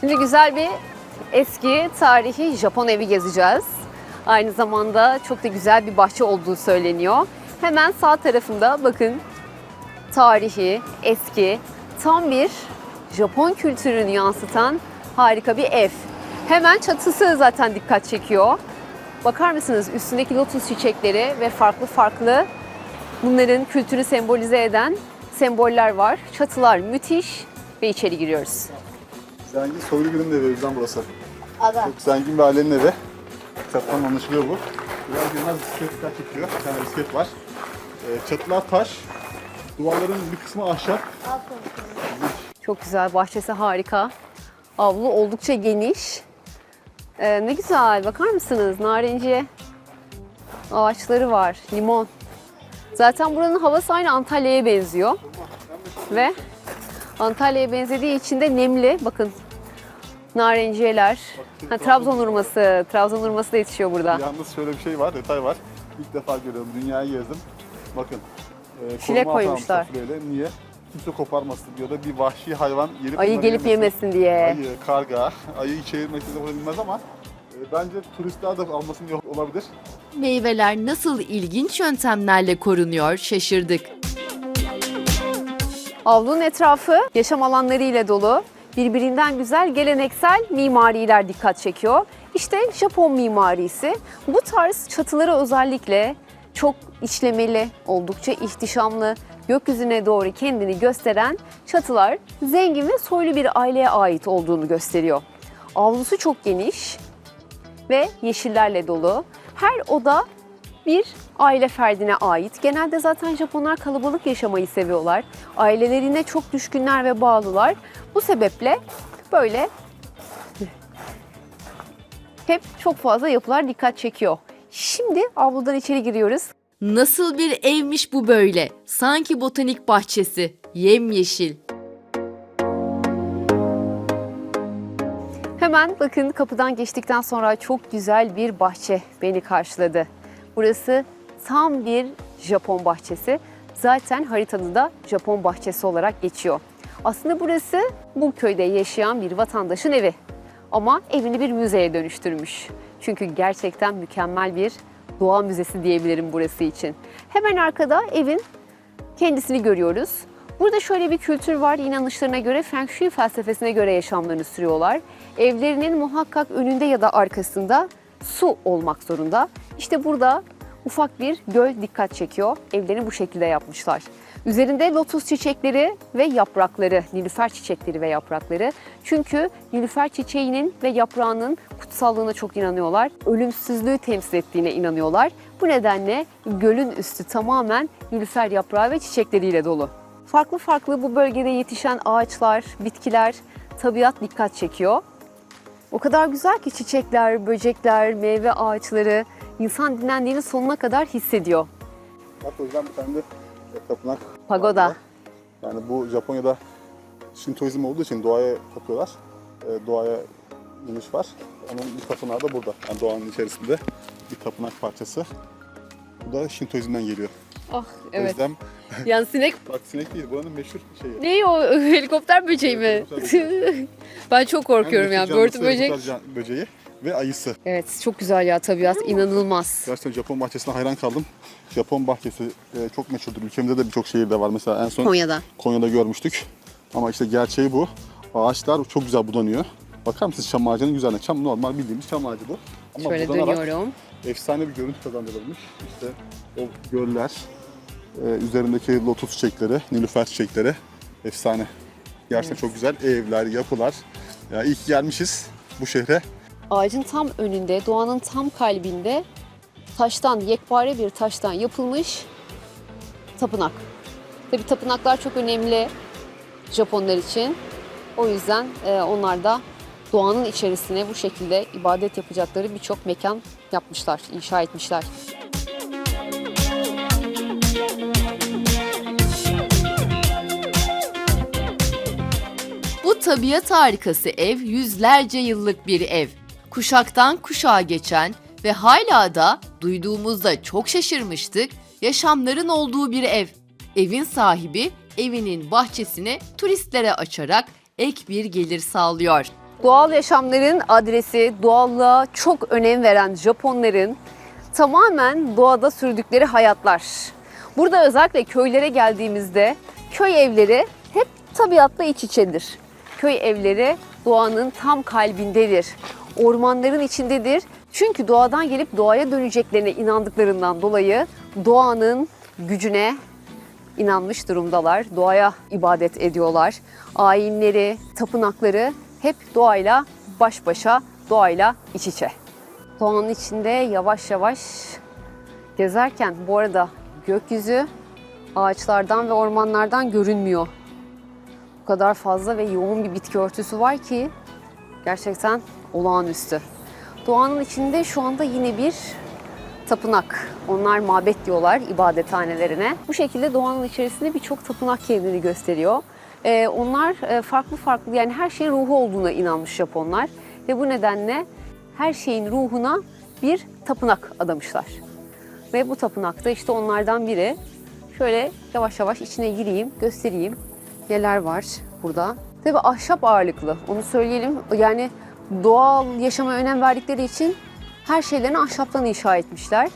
Şimdi güzel bir eski tarihi Japon evi gezeceğiz. Aynı zamanda çok da güzel bir bahçe olduğu söyleniyor. Hemen sağ tarafında bakın tarihi, eski, tam bir Japon kültürünü yansıtan harika bir ev. Hemen çatısı zaten dikkat çekiyor. Bakar mısınız üstündeki lotus çiçekleri ve farklı farklı bunların kültürü sembolize eden semboller var. Çatılar müthiş ve içeri giriyoruz. Zengin soylu birinin evi yüzden burası. Aga. Çok zengin bir ailenin evi. Kitaptan anlaşılıyor bu. Biraz girmez bisiklet dikkat çekiyor. Bir tane bisiklet var. Ee, çatılar taş. Duvarların bir kısmı ahşap. Çok güzel, bahçesi harika. Avlu oldukça geniş. Ee, ne güzel, bakar mısınız? Narenciye ağaçları var, limon. Zaten buranın havası aynı Antalya'ya benziyor. Ve Antalya'ya benzediği için de nemli. Bakın narenciyeler. Ha, Trabzon hurması, Trabzon hurması da yetişiyor burada. Yalnız şöyle bir şey var, detay var. İlk defa görüyorum. Dünyayı gezdim. Bakın. E, altına koymuşlar. Niye? Kimse koparmasın ya da bir vahşi hayvan gelip Ayı gelip yemesin diye. Ayı, karga, ayı çevirmek de bilmez ama e, bence turistler de almasın yok olabilir. Meyveler nasıl ilginç yöntemlerle korunuyor şaşırdık. Avlunun etrafı yaşam alanları ile dolu. Birbirinden güzel geleneksel mimariler dikkat çekiyor. İşte Japon mimarisi. Bu tarz çatıları özellikle çok işlemeli, oldukça ihtişamlı, gökyüzüne doğru kendini gösteren çatılar zengin ve soylu bir aileye ait olduğunu gösteriyor. Avlusu çok geniş ve yeşillerle dolu. Her oda bir aile ferdine ait. Genelde zaten Japonlar kalabalık yaşamayı seviyorlar. Ailelerine çok düşkünler ve bağlılar. Bu sebeple böyle hep çok fazla yapılar dikkat çekiyor. Şimdi avludan içeri giriyoruz. Nasıl bir evmiş bu böyle? Sanki botanik bahçesi. Yemyeşil. Hemen bakın kapıdan geçtikten sonra çok güzel bir bahçe beni karşıladı. Burası tam bir Japon bahçesi. Zaten haritada da Japon bahçesi olarak geçiyor. Aslında burası bu köyde yaşayan bir vatandaşın evi. Ama evini bir müzeye dönüştürmüş. Çünkü gerçekten mükemmel bir doğa müzesi diyebilirim burası için. Hemen arkada evin kendisini görüyoruz. Burada şöyle bir kültür var. İnanışlarına göre Feng Shui felsefesine göre yaşamlarını sürüyorlar. Evlerinin muhakkak önünde ya da arkasında su olmak zorunda. İşte burada ufak bir göl dikkat çekiyor. Evlerini bu şekilde yapmışlar. Üzerinde lotus çiçekleri ve yaprakları, nilüfer çiçekleri ve yaprakları. Çünkü nilüfer çiçeğinin ve yaprağının kutsallığına çok inanıyorlar. Ölümsüzlüğü temsil ettiğine inanıyorlar. Bu nedenle gölün üstü tamamen nilüfer yaprağı ve çiçekleriyle dolu. Farklı farklı bu bölgede yetişen ağaçlar, bitkiler, tabiat dikkat çekiyor. O kadar güzel ki çiçekler, böcekler, meyve ağaçları insan dinlendiğini sonuna kadar hissediyor. Bak o yüzden bir tane de tapınak Pagoda. Yani bu Japonya'da Şintoizm olduğu için doğaya tapıyorlar. E, doğaya inmiş var. Onun bir tapınağı da burada. Yani doğanın içerisinde bir tapınak parçası. Bu da Şintoizm'den geliyor. Ah O yüzden Yani sinek bak sinek değil buranın meşhur şeyi. ne o helikopter böceği mi? ben çok korkuyorum En ya. meşhur Börtü böcek. böceği ve ayısı. Evet çok güzel ya tabiat inanılmaz. Gerçekten Japon bahçesine hayran kaldım. Japon bahçesi e, çok meşhurdur. Ülkemizde de birçok şehirde var. Mesela en son Konya'da. Konya'da görmüştük. Ama işte gerçeği bu. Ağaçlar çok güzel budanıyor. Bakar mısınız çam ağacının güzelliğine? Çam normal bildiğimiz çam ağacı bu. Ama Şöyle budanarak dönüyorum. efsane bir görüntü kazandırılmış. İşte o göller, e, üzerindeki lotus çiçekleri, nilüfer çiçekleri efsane. Gerçekten çok güzel evler, yapılar. Ya iyi ki gelmişiz bu şehre. Ağacın tam önünde, doğanın tam kalbinde taştan, yekpare bir taştan yapılmış tapınak. Tabi tapınaklar çok önemli Japonlar için. O yüzden e, onlar da doğanın içerisine bu şekilde ibadet yapacakları birçok mekan yapmışlar, inşa etmişler. Bu tabiat harikası ev yüzlerce yıllık bir ev. Kuşaktan kuşağa geçen ve hala da duyduğumuzda çok şaşırmıştık yaşamların olduğu bir ev. Evin sahibi evinin bahçesini turistlere açarak ek bir gelir sağlıyor. Doğal yaşamların adresi, doğallığa çok önem veren Japonların tamamen doğada sürdükleri hayatlar. Burada özellikle köylere geldiğimizde köy evleri hep tabiatla iç içedir. Köy evleri doğanın tam kalbindedir. Ormanların içindedir. Çünkü doğadan gelip doğaya döneceklerine inandıklarından dolayı doğanın gücüne inanmış durumdalar. Doğaya ibadet ediyorlar. Ayinleri, tapınakları hep doğayla baş başa, doğayla iç içe. Doğanın içinde yavaş yavaş gezerken bu arada gökyüzü ağaçlardan ve ormanlardan görünmüyor. Bu kadar fazla ve yoğun bir bitki örtüsü var ki gerçekten olağanüstü. Doğanın içinde şu anda yine bir tapınak. Onlar mabet diyorlar ibadethanelerine. Bu şekilde doğanın içerisinde birçok tapınak kendini gösteriyor. Ee, onlar e, farklı farklı yani her şeyin ruhu olduğuna inanmış Japonlar. Ve bu nedenle her şeyin ruhuna bir tapınak adamışlar. Ve bu tapınakta işte onlardan biri. Şöyle yavaş yavaş içine gireyim, göstereyim neler var burada. Tabii ahşap ağırlıklı, onu söyleyelim. Yani doğal yaşama önem verdikleri için her şeylerini ahşaptan inşa etmişler.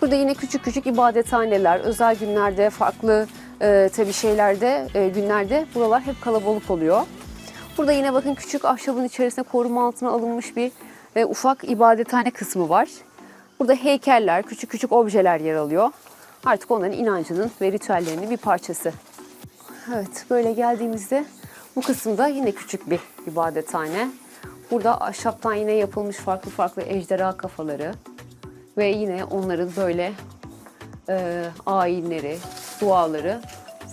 Burada yine küçük küçük ibadethaneler, özel günlerde, farklı e, tabii şeylerde, e, günlerde buralar hep kalabalık oluyor. Burada yine bakın küçük ahşabın içerisinde koruma altına alınmış bir e, ufak ibadethane kısmı var. Burada heykeller, küçük küçük objeler yer alıyor. Artık onların inancının ve ritüellerinin bir parçası. Evet, böyle geldiğimizde bu kısımda yine küçük bir ibadethane. Burada ahşaptan yine yapılmış farklı farklı ejderha kafaları ve yine onların böyle e, ayinleri, duaları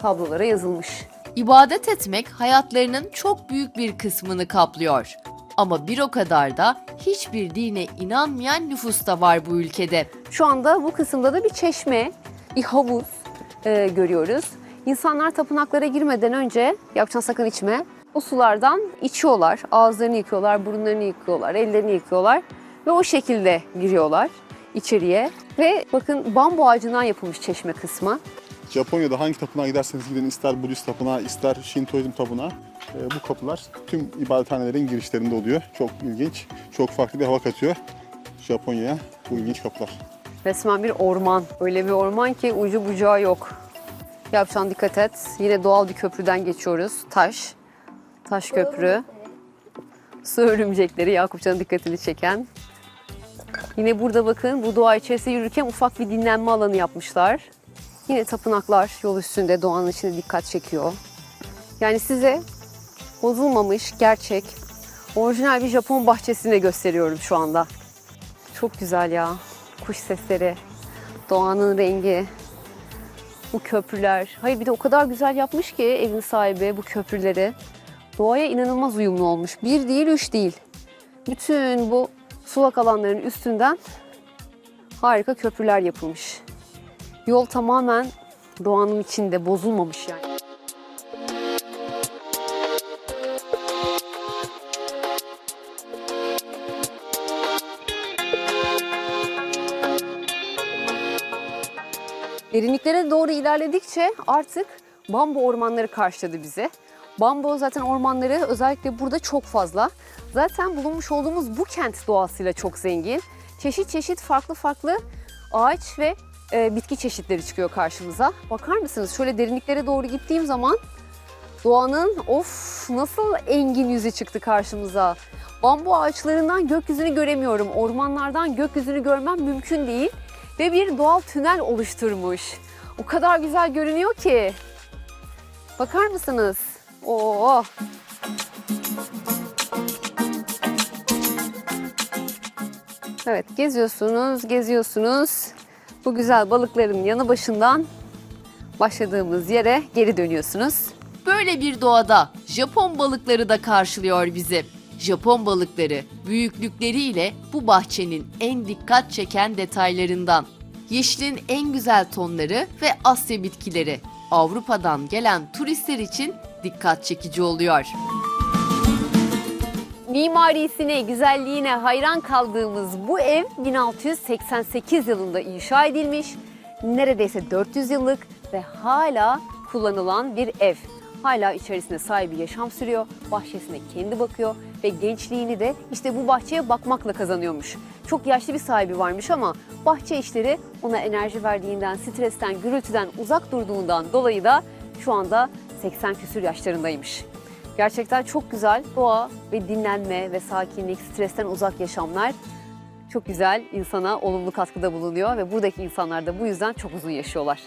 tablolara yazılmış. İbadet etmek hayatlarının çok büyük bir kısmını kaplıyor. Ama bir o kadar da hiçbir dine inanmayan nüfus da var bu ülkede. Şu anda bu kısımda da bir çeşme, bir havuz e, görüyoruz. İnsanlar tapınaklara girmeden önce, yapacağın sakın içme, o sulardan içiyorlar. Ağızlarını yıkıyorlar, burunlarını yıkıyorlar, ellerini yıkıyorlar ve o şekilde giriyorlar içeriye. Ve bakın bambu ağacından yapılmış çeşme kısmı. Japonya'da hangi tapınağa giderseniz gidin ister Budist tapınağı ister Şintoizm tapınağı e, bu kapılar tüm ibadethanelerin girişlerinde oluyor. Çok ilginç, çok farklı bir hava katıyor Japonya'ya bu ilginç kapılar. Resmen bir orman. Öyle bir orman ki ucu bucağı yok. Yapacağın dikkat et. Yine doğal bir köprüden geçiyoruz. Taş. Taş köprü. Su örümcekleri Yakupcan'ın dikkatini çeken. Yine burada bakın bu doğa içerisinde yürürken ufak bir dinlenme alanı yapmışlar. Yine tapınaklar yol üstünde doğanın içinde dikkat çekiyor. Yani size bozulmamış, gerçek, orijinal bir Japon bahçesini gösteriyorum şu anda. Çok güzel ya. Kuş sesleri, doğanın rengi, bu köprüler. Hayır bir de o kadar güzel yapmış ki evin sahibi bu köprüleri. Doğaya inanılmaz uyumlu olmuş. Bir değil, üç değil. Bütün bu sulak alanların üstünden harika köprüler yapılmış. Yol tamamen doğanın içinde bozulmamış yani. Derinliklere doğru ilerledikçe artık bambu ormanları karşıladı bizi. Bambu zaten ormanları özellikle burada çok fazla. Zaten bulunmuş olduğumuz bu kent doğasıyla çok zengin. Çeşit çeşit farklı farklı ağaç ve e, bitki çeşitleri çıkıyor karşımıza. Bakar mısınız şöyle derinliklere doğru gittiğim zaman doğanın of nasıl engin yüzü çıktı karşımıza. Bambu ağaçlarından gökyüzünü göremiyorum. Ormanlardan gökyüzünü görmem mümkün değil ve bir doğal tünel oluşturmuş. O kadar güzel görünüyor ki. Bakar mısınız? Oo. Evet, geziyorsunuz, geziyorsunuz. Bu güzel balıkların yanı başından başladığımız yere geri dönüyorsunuz. Böyle bir doğada Japon balıkları da karşılıyor bizi. Japon balıkları büyüklükleriyle bu bahçenin en dikkat çeken detaylarından. Yeşilin en güzel tonları ve Asya bitkileri Avrupa'dan gelen turistler için dikkat çekici oluyor. Mimarisine, güzelliğine hayran kaldığımız bu ev 1688 yılında inşa edilmiş. Neredeyse 400 yıllık ve hala kullanılan bir ev. hala içerisinde sahibi yaşam sürüyor. Bahçesine kendi bakıyor ve gençliğini de işte bu bahçeye bakmakla kazanıyormuş. Çok yaşlı bir sahibi varmış ama bahçe işleri ona enerji verdiğinden, stresten, gürültüden uzak durduğundan dolayı da şu anda 80 küsür yaşlarındaymış. Gerçekten çok güzel doğa ve dinlenme ve sakinlik, stresten uzak yaşamlar çok güzel insana olumlu katkıda bulunuyor ve buradaki insanlar da bu yüzden çok uzun yaşıyorlar.